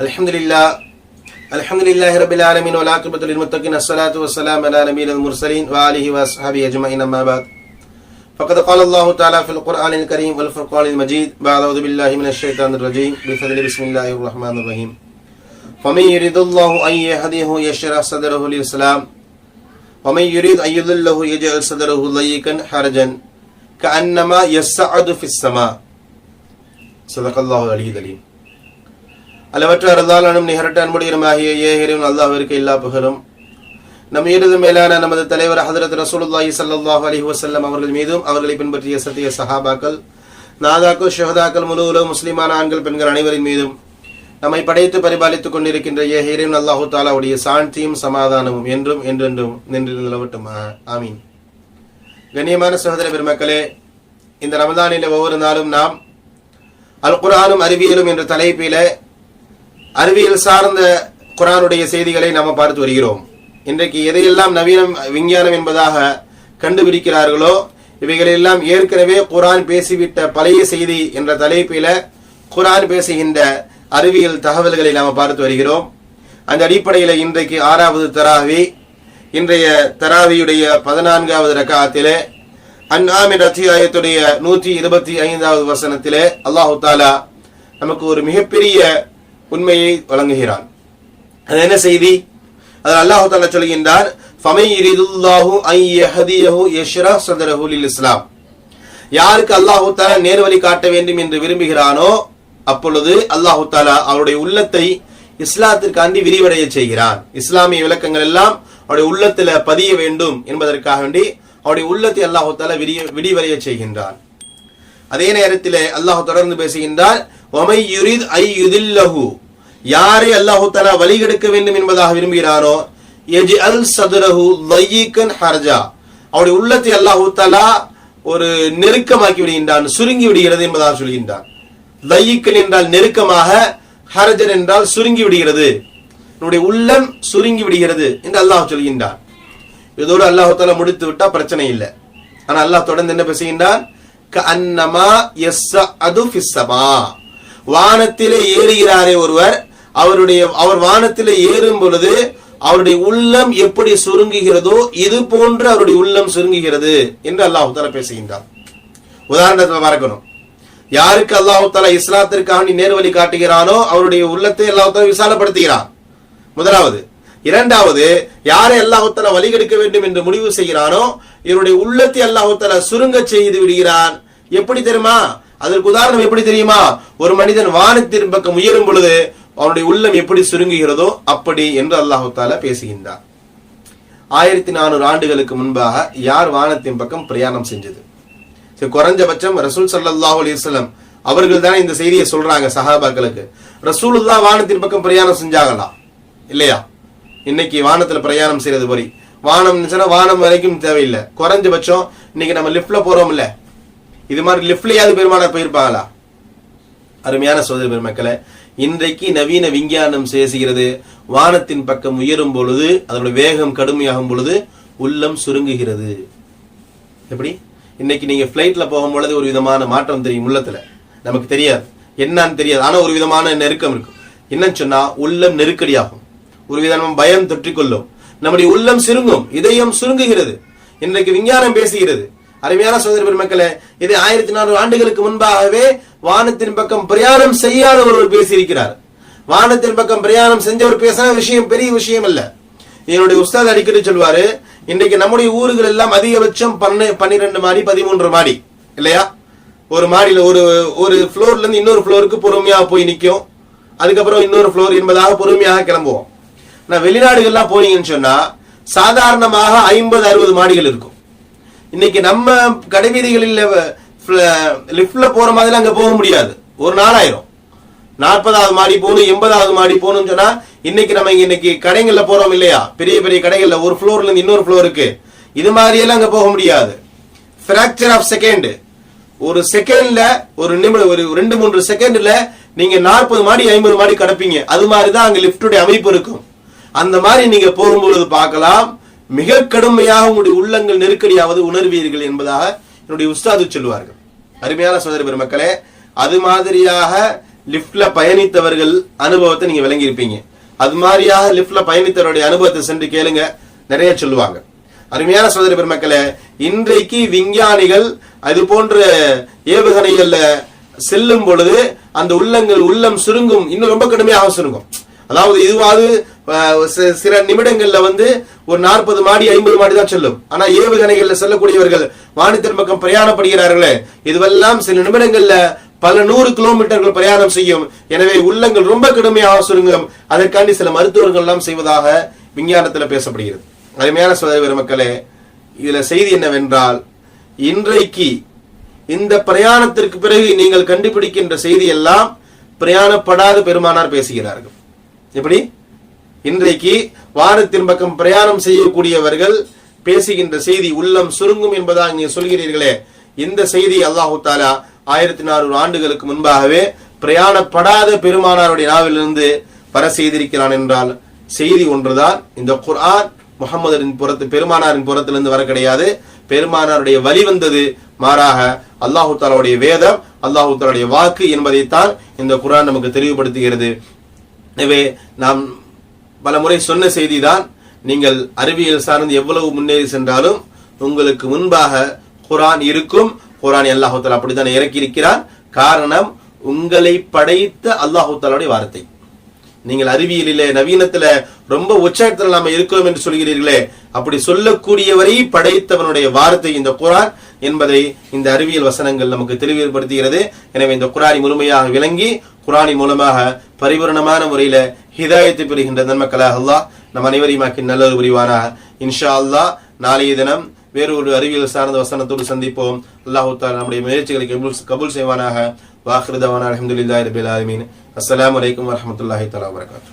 الحمد لله الحمد لله رب العالمين والعاقبة للمتقين الصلاة والسلام على نبي المرسلين وآله وأصحابه أجمعين أما بعد فقد قال الله تعالى في القرآن الكريم والفرقان المجيد بعد أعوذ بالله من الشيطان الرجيم بفضل بسم الله الرحمن الرحيم فمن يريد الله أن يهديه يشرح صدره للإسلام ومن يريد أن يضله يجعل صدره ضيقا حرجا كأنما يصعد في السماء صدق الله العلي العليم அளவற்ற அருளாளனும் நிகரட்ட அன்புடையனுமாகிய ஏகரின் அல்லாஹிற்கு எல்லா புகழும். நம் ஈரது மேலான நமது தலைவர் ஹதரத் ரசூலுல்லாஹி ஸல்லல்லாஹு அலி வசல்லம் அவர்கள் மீதும் அவர்களை பின்பற்றிய சத்திய சஹாபாக்கள் நாதாக்கள் ஷஹதாக்கள் முழு உலக முஸ்லிமான ஆண்கள் பெண்கள் அனைவரின் மீதும் நம்மை படைத்து பரிபாலித்துக் கொண்டிருக்கின்ற ஏஹிரின் அல்லாஹு தாலாவுடைய சாந்தியும் சமாதானமும் என்றும் என்றென்றும் நின்று ஆமீன். கண்ணியமான சகோதர பெருமக்களே இந்த ரமதானில் ஒவ்வொரு நாளும் நாம் அல் குரானும் அறிவியலும் என்ற தலைப்பில அறிவியல் சார்ந்த குரானுடைய செய்திகளை நாம் பார்த்து வருகிறோம். இன்றைக்கு எதையெல்லாம் நவீனம் விஞ்ஞானம் என்பதாக கண்டுபிடிக்கிறார்களோ இவைகளெல்லாம் ஏற்கனவே குரான் பேசிவிட்ட பழைய செய்தி என்ற தலைப்பில குரான் பேசுகின்ற அறிவியல் தகவல்களை நாம் பார்த்து வருகிறோம். அந்த அடிப்படையில் இன்றைக்கு ஆறாவது தராவி இன்றைய தராவியுடைய பதினான்காவது ரகாத்திலே அந்நாமின் அத்தியாயத்துடைய நூற்றி இருபத்தி ஐந்தாவது வசனத்திலே அல்லாஹு தாலா நமக்கு ஒரு மிகப்பெரிய உண்மையை வழங்குகிறான். அது என்ன செய்தி? அதில் அல்லாஹு தாலா சொல்கின்றார் ஃபமை யுரிதுல்லாஹு ஐ யஹதியஹு லில் இஸ்லாம். யாருக்கு அல்லாஹு தாலா நேர்வழி காட்ட வேண்டும் என்று விரும்புகிறானோ அப்பொழுது அல்லாஹு தாலா அவருடைய உள்ளத்தை இஸ்லாத்திற்காண்டி விரிவடைய செய்கிறான். இஸ்லாமிய விளக்கங்கள் எல்லாம் அவருடைய உள்ளத்துல பதிய வேண்டும் என்பதற்காக வேண்டி அவருடைய உள்ளத்தை அல்லாஹு தாலா விரிய விரிவடைய செய்கின்றான். அதே நேரத்தில் அல்லாஹ் தொடர்ந்து பேசுகின்றார் ஒமை யுரித் ஐ யுதில்லஹு. யாரை அல்லாஹு தஆலா வழிகெடுக்க வேண்டும் என்பதாக விரும்புகிறாரோ எஜி அல் சதுரஹு லையீக்கன் ஹர்ஜா. அவருடைய உள்ளத்தை அல்லாஹு தலா ஒரு நெருக்கமாக்கி விடுகின்றான் சுருங்கி விடுகிறது என்பதாக சொல்கின்றான். லையீக்கன் என்றால் நெருக்கமாக ஹரஜன் என்றால் சுருங்கி விடுகிறது. என்னுடைய உள்ளம் சுருங்கி விடுகிறது என்று அல்லாஹ் சொல்கின்றான். இதோடு அல்லாஹு தஆலா முடித்து விட்டா பிரச்சனை இல்லை. ஆனால் அல்லாஹ் தொடர்ந்து என்ன பேசுகின்றான்? கஅன்னமா யஸ்அது அது ஸமா வானத்திலே ஏறுகிறாரே ஒருவர் அவருடைய அவர் வானத்திலே ஏறும் பொழுது அவருடைய உள்ளம் எப்படி சுருங்குகிறதோ இது போன்று அவருடைய உள்ளம் சுருங்குகிறது என்று அல்லாஹ் தாலா பேசுகின்றார் உதாரணத்தில் பார்க்கணும். யாருக்கு அல்லாஹு தஆலா இஸ்லாத்திற்காக நேர்வழி காட்டுகிறானோ அவருடைய உள்ளத்தை அல்லாஹு தஆலா விசாலப்படுத்துகிறான். முதலாவது இரண்டாவது யாரை அல்லாஹுத்தல வழி வழிகெடுக்க வேண்டும் என்று முடிவு செய்கிறானோ இவருடைய உள்ளத்தை அல்லாஹுத்தல சுருங்க செய்து விடுகிறான். எப்படி தெரியுமா? அதற்கு உதாரணம் எப்படி தெரியுமா? ஒரு மனிதன் வானத்தின் பக்கம் உயரும் பொழுது அவனுடைய உள்ளம் எப்படி சுருங்குகிறதோ அப்படி என்று அல்லாஹ் பேசுகின்றான். பேசுகின்றார் ஆயிரத்தி நானூறு ஆண்டுகளுக்கு முன்பாக யார் வானத்தின் பக்கம் பிரயாணம் செஞ்சது? சரி, குறைஞ்சபட்சம் ரசூல் சல்லாஹ் அலிஸ்லம் அவர்கள் தானே இந்த செய்தியை சொல்றாங்க சஹாபாக்களுக்கு. ரசூலுல்லாஹ் வானத்தின் பக்கம் பிரயாணம் செஞ்சாங்களா? இல்லையா? இன்னைக்கு வானத்துல பிரயாணம் செய்யறது போரி வானம் சொன்னா வானம் வரைக்கும் தேவையில்லை. குறைஞ்சபட்சம் இன்னைக்கு நம்ம லிஃப்ட்ல போறோம்ல. இது மாதிரி லிஃப்ட்லயாவது பெருமானார் போயிருப்பாங்களா? அருமையான சோதரி பெருமக்களை இன்றைக்கு நவீன விஞ்ஞானம் பேசுகிறது வானத்தின் பக்கம் உயரும் பொழுது அதனுடைய வேகம் கடுமையாகும் பொழுது உள்ளம் சுருங்குகிறது. எப்படி? இன்னைக்கு நீங்க ஃபிளைட்ல போகும்பொழுது ஒரு விதமான மாற்றம் தெரியும் உள்ளத்துல. நமக்கு தெரியாது. என்னன்னு தெரியாது. ஆனா ஒரு விதமான நெருக்கம் இருக்கும் என்னன்னு சொன்னா உள்ளம் நெருக்கடியாகும். ஒரு நம்ம பயம் தொற்றிக்கொள்ளும். நம்முடைய உள்ளம் சுருங்கும் இதயம் சுருங்குகிறது. இன்றைக்கு விஞ்ஞானம் பேசுகிறது. அருமையான சோதரி பெருமக்களே இது ஆயிரத்தி நானூறு ஆண்டுகளுக்கு முன்பாகவே வானத்தின் பக்கம் பிரயாணம் செய்யாத ஒருவர் பேசியிருக்கிறார். வானத்தின் பக்கம் பிரயாணம் செஞ்சவர் பேசின விஷயம் பெரிய விஷயம் அல்ல. என்னுடைய உஸ்தாத் அடிக்கடி சொல்வாரு இன்றைக்கு நம்முடைய ஊர்கள் எல்லாம் அதிகபட்சம் பன்ன பன்னிரெண்டு மாடி பதிமூன்று மாடி. இல்லையா? ஒரு மாடியில ஒரு ஒரு ஃப்ளோர்ல இருந்து இன்னொரு ஃப்ளோருக்கு பொறுமையா போய் நிற்கும் அதுக்கப்புறம் இன்னொரு ஃப்ளோர் என்பதாக பொறுமையாக கிளம்புவோம். நான் வெளிநாடுகள்லாம் போனீங்கன்னு சொன்னா சாதாரணமாக ஐம்பது அறுபது மாடிகள் இருக்கும். இன்னைக்கு நம்ம கடைவீதிகளில் லிஃப்ட்ல போற மாதிரி அங்க போக முடியாது. ஒரு நாள் நாற்பதாவது மாடி போகணும் எண்பதாவது மாடி போகணும்னு சொன்னா இன்னைக்கு நம்ம இங்க இன்னைக்கு கடைகள்ல போறோம் இல்லையா? பெரிய பெரிய கடைகள்ல ஒரு ஃப்ளோர்ல இருந்து இன்னொரு ஃப்ளோருக்கு இது மாதிரியெல்லாம் அங்க போக முடியாது. ஃபிராக்சர் ஆஃப் செகண்ட் ஒரு செகண்ட்ல ஒரு நிமிடம் ஒரு ரெண்டு மூன்று செகண்ட்ல நீங்க நாற்பது மாடி ஐம்பது மாடி கடப்பீங்க. அது மாதிரி தான் அங்க லிப்டுடைய அமைப்பு இருக்கும். அந்த மாதிரி நீங்க போகும்பொழுது பார்க்கலாம். மிக கடுமையாக உங்களுடைய உள்ளங்கள் நெருக்கடியாவது உணர்வீர்கள் என்பதாக என்னுடைய உஸ்தாது சொல்லுவார்கள். அருமையான சோதரி பெருமக்களே அது மாதிரியாக லிப்ட்ல பயணித்தவர்கள் அனுபவத்தை நீங்க விளங்கி இருப்பீங்க அது மாதிரியாக லிப்ட்ல பயணித்தவருடைய அனுபவத்தை சென்று கேளுங்க. நிறைய சொல்லுவாங்க. அருமையான சோதரி பெருமக்களே இன்றைக்கு விஞ்ஞானிகள் அது போன்ற ஏவுகணைகள்ல செல்லும் பொழுது அந்த உள்ளங்கள் உள்ளம் சுருங்கும். இன்னும் ரொம்ப கடுமையாக சுருங்கும். அதாவது இதுவாது சில நிமிடங்கள்ல வந்து ஒரு நாற்பது மாடி ஐம்பது மாடி தான் செல்லும். ஆனா ஏவுகணைகள்ல செல்லக்கூடியவர்கள் வானத்தின் பக்கம் பிரயாணப்படுகிறார்களே இதுவெல்லாம் சில நிமிடங்கள்ல பல நூறு கிலோமீட்டர்கள் பிரயாணம் செய்யும். எனவே உள்ளங்கள் ரொம்ப கடுமையாக சுருங்கும். அதற்காண்டி சில மருத்துவர்கள் எல்லாம் செய்வதாக விஞ்ஞானத்துல பேசப்படுகிறது. அருமையான சோதரி மக்களே இதுல செய்தி என்னவென்றால் இன்றைக்கு இந்த பிரயாணத்திற்கு பிறகு நீங்கள் கண்டுபிடிக்கின்ற செய்தி எல்லாம் பிரயாணப்படாத பெருமானார் பேசுகிறார்கள். எப்படி? இன்றைக்கு வானத்தின் பக்கம் பிரயாணம் செய்யக்கூடியவர்கள் பேசுகின்ற செய்தி உள்ளம் சுருங்கும் என்பதாக நீங்க சொல்கிறீர்களே. இந்த செய்தி அல்லாஹு தாலா ஆயிரத்தி நானூறு ஆண்டுகளுக்கு முன்பாகவே பிரயாணப்படாத பெருமானாருடைய நாவிலிருந்து வர செய்திருக்கிறான் என்றால் செய்தி ஒன்றுதான். இந்த குர்ஆன் முகமதரின் புறத்து பெருமானாரின் புறத்திலிருந்து வர கிடையாது. பெருமானாருடைய வழி வந்தது மாறாக அல்லாஹு தாலாவுடைய வேதம் அல்லாஹு தாலாவுடைய வாக்கு என்பதைத்தான் இந்த குரான் நமக்கு தெளிவுபடுத்துகிறது. எனவே நாம் பல முறை சொன்ன செய்திதான் நீங்கள் அறிவியல் சார்ந்து எவ்வளவு முன்னேறி சென்றாலும் உங்களுக்கு முன்பாக குரான் இருக்கும். குரான் அல்லாஹு அப்படித்தான் இறக்கி இருக்கிறார் காரணம் உங்களை படைத்த அல்லாஹுத்தாலுடைய வார்த்தை. நீங்கள் அறிவியலிலே நவீனத்துல ரொம்ப உற்சாகத்தில் நாம இருக்கிறோம் என்று சொல்கிறீர்களே அப்படி சொல்லக்கூடியவரை படைத்தவனுடைய வார்த்தை இந்த குரான் என்பதை இந்த அறிவியல் வசனங்கள் நமக்கு தெளிவுபடுத்துகிறது. எனவே இந்த குரானை முழுமையாக விளங்கி குரானின் மூலமாக பரிபூரணமான முறையில ஹிதாயத்தை பெறுகின்ற நன்மக்களாக அல்லாஹ் நம் அனைவரையும் நல்லது புரிவானாக. இன்ஷா அல்லாஹ் நாளைய தினம் வேறு ஒரு அறிவியல் சார்ந்த வசனத்தோடு சந்திப்போம். அல்லாஹு தாலா நம்முடைய முயற்சிகளை கபூல் கபூல் செய்வானாக. வாஹிருதவான அலமதுல்லாஹி ரபில் ஆலமீன். அஸ்ஸலாமு அலைக்கும் வரஹ்மத்துல்லாஹி தலா வபரகாத்துஹு